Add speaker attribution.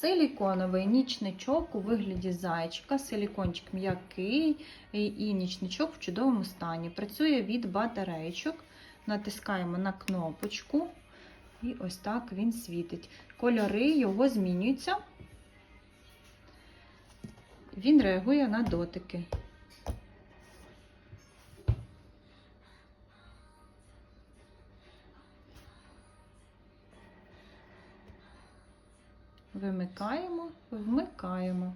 Speaker 1: Силіконовий нічничок у вигляді зайчика, силікончик м'який і нічничок в чудовому стані. Працює від батарейчок. Натискаємо на кнопочку, і ось так він світить. Кольори його змінюються. Він реагує на дотики. Вимикаємо, вмикаємо.